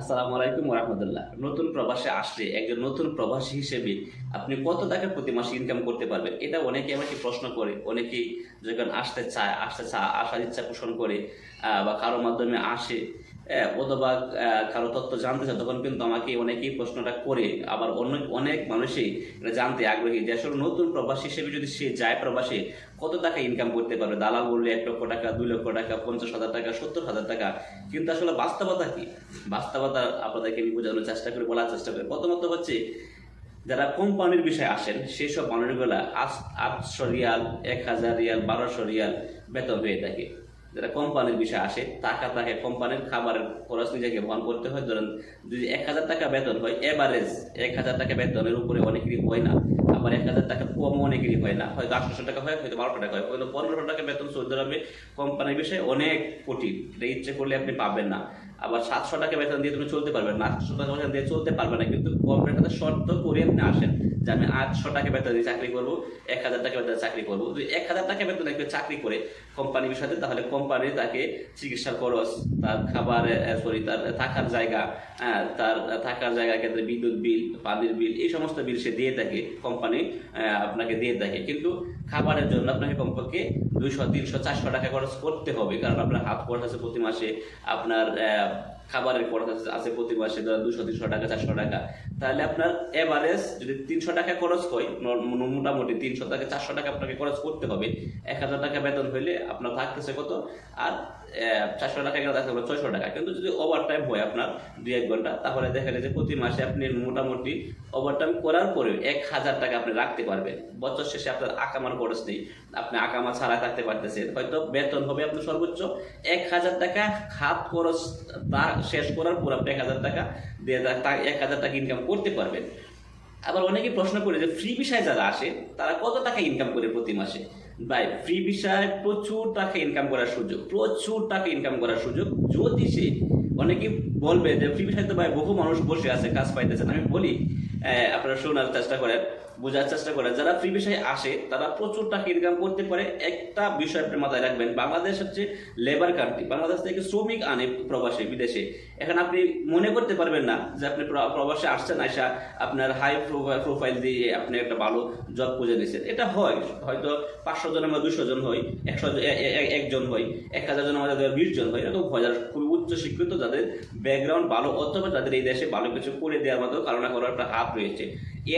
আসসালামু আলাইকুম রহমতুল্লাহ নতুন প্রবাসে আসলে একজন নতুন প্রবাসী হিসেবে আপনি কত টাকা প্রতি মাসে ইনকাম করতে পারবেন? এটা অনেকে আমাকে প্রশ্ন করে, অনেকেই যখন আসতে চায় আসতে চায় আসার ইচ্ছা পোষণ করে বা কারোর মাধ্যমে আসে অথবা কারও তথ্য জানতে চায়, তখন কিন্তু আমাকে অনেকেই প্রশ্নটা করে। আবার অনেক অনেক মানুষই এটা জানতে আগ্রহী যে আসলে নতুন প্রবাসী হিসেবে যদি সে যায় প্রবাসে, কত টাকা ইনকাম করতে পারবে? দালাল বললে এক লক্ষ টাকা, দুই লক্ষ টাকা, পঞ্চাশ হাজার টাকা, সত্তর হাজার টাকা। কিন্তু আসলে বাস্তবতা কি? বাস্তবতা আপনাদেরকে আমি বোঝানোর চেষ্টা করি, বলার চেষ্টা করি। প্রথমত হচ্ছে, যারা কোম্পানির বিষয়ে আসেন সেই সব মানুষগুলা আটশো রিয়াল, এক হাজার রিয়াল, বারোশো রিয়াল বেতন হয়ে থাকে। যারা কোম্পানির বিষয়ে আসে টাকা তাকে কোম্পানির খাবারের খরচ নিজেকে বহন করতে হয়। ধরেন, যদি এক হাজার টাকা বেতন হয় এভারেজ এক হাজার টাকা বেতনের উপরে অনেকেরই হয় না। আবার এক হাজার টাকা কম অনেকেরই হয় না। হয়তো আঠারোশো টাকা হয়, হয়তো বারোশো টাকা হয়। হয়তো পনেরোশো টাকা বেতন, সৌদি আরবে কোম্পানির বিষয়ে অনেক কঠিন। এটা ইচ্ছে করলে আপনি পাবেন না। আবার সাতশো টাকা বেতন দিয়ে তুমি চলতে পারবে না আটশো টাকা বেতন দিয়ে চলতে পারবে না কিন্তু কোম্পানির সাথে শর্ত করে আপনি আসেন যে আমি আটশো টাকা বেতন দিয়ে চাকরি করব এক হাজার টাকা বেতন চাকরি করব। যদি এক হাজার টাকা বেতন কেউ চাকরি করে কোম্পানির সাথে তাহলে কোম্পানি তাকে চিকিৎসার খরচ তার খাবার সরি তার থাকার জায়গা আহ, তার থাকার জায়গা ক্ষেত্রে বিদ্যুৎ বিল পানির বিল এই সমস্ত বিল সে দিয়ে থাকে কোম্পানি আপনাকে দিয়ে থাকে। কিন্তু খাবারের জন্য আপনাকে কমপক্ষে দুইশো, তিনশো, চারশো টাকা খরচ করতে হবে। কারণ আপনার হাফ খরচ আছে প্রতি মাসে আপনার খাবারের খরচ আছে- প্রতি মাসে ধরেন দুশো, তিনশো টাকা, চারশো টাকা। তাহলে আপনার এভারেজ যদি তিনশো টাকা খরচ হয় মোটামুটি তিনশো টাকা চারশো টাকা আপনাকে খরচ করতে হবে। এক হাজার টাকা বেতন হইলে আপনার থাকতেছে কত? আর চারশো টাকা গেলে থাকতে হবে ছয়শো টাকা। কিন্তু যদি ওভার টাইম হয় আপনার দুই, এক ঘণ্টা, তাহলে দেখা যায় যে প্রতি মাসে আপনি মোটামুটি ওভার টাইম করার পরে এক হাজার টাকা আপনি রাখতে পারবেন। বছর শেষে আপনার আকামার খরচ নেই। আপনি আকামা ছাড়া থাকতে পারতেছেন। হয়তো বেতন হবে আপনার সর্বোচ্চ এক হাজার টাকা। খাত খরচ তা শেষ করার পর আপনি এক হাজার টাকা তা এক হাজার টাকা ইনকাম করতে পারবেন। আবার অনেকে প্রশ্ন করে যে ফ্রি বিষয় যারা আসে, তারা কত টাকা ইনকাম করে প্রতি মাসে? ভাই ফ্রি বিষয় প্রচুর টাকা ইনকাম করার সুযোগ, প্রচুর টাকা ইনকাম করার সুযোগ যদি সে অনেকে বলবে যে ফ্রি তো ভাই বহু মানুষ বসে আছে, কাজ পাইতেছে আমি বলি আপনারা শোনার চেষ্টা করেন, বোঝার চেষ্টা করেন। যারা ফ্রি বিষয়ে আসে, তারা প্রচুর টাকা ইনকাম করতে পারে। একটা বিষয় আপনি মাথায় রাখবেন, বাংলাদেশ হচ্ছে লেবার কান্ট্রি বাংলাদেশ থেকে শ্রমিক আনে প্রবাসে, বিদেশে। এখন আপনি মনে করতে পারবেন না যে আপনি প্রবাসে আসছেন, আইসা আপনার হাই প্রোফাইল দিয়ে আপনি একটা ভালো জব খুঁজে নিয়েছেন এটা হয়, হয়তো পাঁচশো জন মধ্যে দুশো জন হয়, একশো একজন হয়, এক হাজার জন মধ্যে বিশ জন হয়, এরকম যারা খুবই উচ্চ শিক্ষিত যাদের ব্যাকগ্রাউন্ড ভালো, অথবা যাদের এই দেশে ভালো কিছু করে দেওয়ার মতো কারণ করার একটা হাত রয়েছে।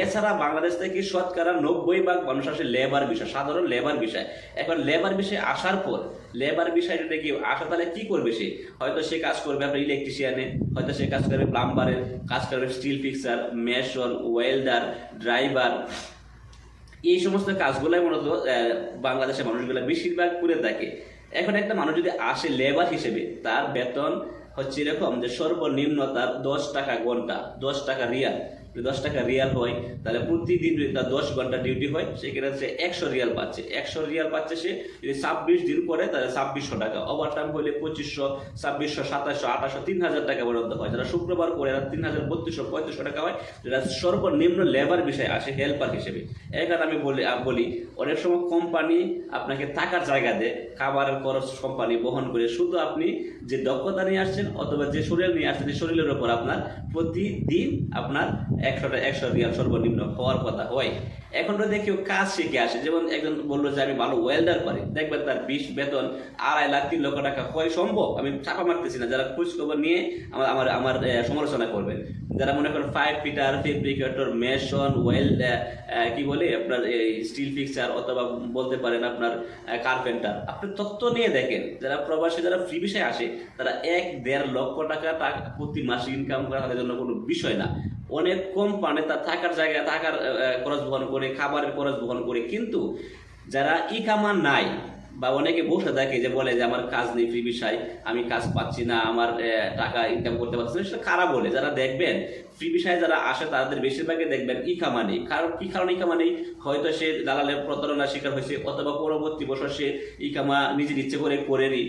এছাড়া বাংলাদেশ থেকে শতকরা নব্বই ভাগ মানুষ আসে লেবার বিষয়, সাধারণ লেবার বিষয়। এখন লেবার বিষয়ে আসার পর লেবার বিষয় যদি কেউ আসে, তাহলে কি করবে সে? হয়তো সে কাজ করবে আপনার ইলেকট্রিশিয়ানে হয়তো সে কাজ করবে প্লাম্বারের কাজ করবে steel fixer mason welder driver এই সমস্ত কাজগুলাই মূলত বাংলাদেশের মানুষগুলো বেশিরভাগ করে থাকে। এখন একটা মানুষ যদি আসে লেবার হিসেবে, তার বেতন হচ্ছে এরকম যে সর্বনিম্ন তার দশ টাকা ঘণ্টা, দশ টাকা রিয়াল। দশ টাকা রিয়াল হয়, তাহলে প্রতিদিন যদি তার দশ ঘণ্টা ডিউটি হয়, সেক্ষেত্রে সে একশো রিয়াল পাচ্ছে। একশো রিয়াল পাচ্ছে সে যদি ছাব্বিশ দিন করে, তাহলে ছাব্বিশশো টাকা। ওভার টাইম হলে পঁচিশশো, ছাব্বিশশো, সাতাশশো, আঠাশশো, তিন হাজার টাকা পর্যন্ত হয়। যারা শুক্রবার করে তিন হাজার, বত্রিশশো, পঁয়ত্রিশশো টাকা হয়। যারা সর্বনিম্ন লেবার বিষয়ে আসে হেল্পার হিসেবে। এখানে আমি বলি বলি, অনেক সময় কোম্পানি আপনাকে থাকার জায়গা দেয়। খাবারের খরচ কোম্পানি বহন করে। শুধু আপনি যে দক্ষতা নিয়ে আসছেন অথবা যে শরীর নিয়ে আসছেন যে শরীরের উপর আপনার প্রতিদিন আপনার একশোটা একশো রিয়াল সর্বনিম্ন হওয়ার কথা হয়। এখন যদি কেউ কাজ শিখে আসে। যেমন একজন বলল যে, আমি ভালো ওয়েল্ডার পারি। দেখবেন তার বিশ বেতন আড়াই লাখ তিন লক্ষ টাকা হয় সম্ভব। আমি চাপা মারতেছি না। যারা খোঁজ খবর নিয়ে আমার আমার আমার সমালোচনা করবেন। যারা মনে করেন five fitter fabricator mason weld কি বলে আপনার স্টিল ফিক্সার অথবা বলতে পারেন আপনার কার্পেন্টার আপনি তথ্য নিয়ে দেখেন। যারা প্রবাসী, যারা ফ্রি বিষয়ে আসে, তারা এক দেড় লক্ষ টাকা প্রতি মাসে ইনকাম করা তাদের জন্য কোনো বিষয় না। অনেক কম পানে তার থাকার জায়গায় থাকার খরচ বহন করে, খাবারের খরচ বহন করে। কিন্তু যারা ই কামান নাই বা অনেকে বসে থাকে যে বলে যে আমার কাজ নেই ফ্রি বিষয়, আমি কাজ পাচ্ছি না, আমার টাকা ইনকাম করতে পারছি না, সেটা খারাপ বলে। যারা দেখবেন ফ্রি বিষয়ে যারা আসে, তাদের বেশিরভাগই দেখবেন ই কামা নেই কারণ কি কারণে ই কামা নেই হয়তো সে দালালের প্রতারণার শিকার হয়েছে, অথবা পরবর্তী বছর সে ই কামা নিজের ইচ্ছে করে করেনি।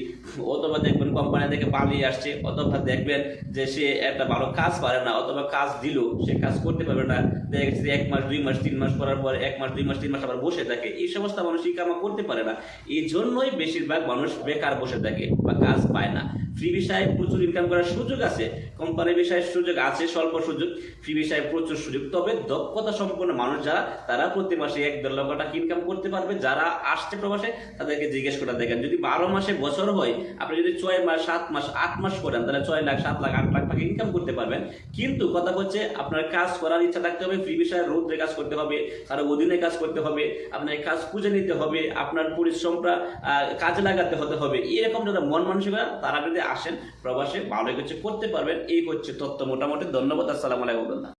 অথবা দেখবেন কোম্পানি থেকে পালিয়ে আসছে, অথবা দেখবেন যে সে একটা ভালো কাজ পারে না, অথবা কাজ দিল, সে কাজ করতে পারবে না। দেখা গেছে এক মাস, দুই মাস, তিন মাস করার পর এক মাস, দুই মাস, তিন মাস আবার বসে থাকে। এই সমস্ত মানুষ ই কামা করতে পারে না। এই জন্যই বেশিরভাগ মানুষ বেকার বসে থাকে বা কাজ পায় না। ফ্রি ভিসায় প্রচুর ইনকাম করার সুযোগ আছে কোম্পানি বিষয়ে সুযোগ আছে, স্বল্প সুযোগ, ফ্রি ভিসায় প্রচুর সুযোগ, তবে দক্ষতা সম্পন্ন মানুষ যারা, তারা প্রতি মাসে এক দেড় লক্ষ টাকা ইনকাম করতে পারবে। যারা আসছে প্রবাসে, তাদেরকে জিজ্ঞেস করে দেখেন। যদি বারো মাসে বছর হয়, আপনি যদি ছয় মাস, সাত মাস, আট মাস করেন, তাহলে ছয় লাখ, সাত লাখ, আট লাখ টাকা ইনকাম করতে পারবেন। কিন্তু কথা হচ্ছে, আপনার কাজ করার ইচ্ছা থাকতে হবে, ফ্রি বিষয়ে রোদ্রে কাজ করতে হবে, কারও অধীনে কাজ করতে হবে, আপনার কাজ খুঁজে নিতে হবে, আপনার পরিশ্রমটা কাজে লাগাতে হতে হবে। এরকম যারা মন মানসিকতা তারা যদি আসেন প্রবাসে ভালো কিছু করতে পারবেন। এই হচ্ছে তথ্য মোটামুটি। ধন্যবাদ আসসালামু আলাইকুম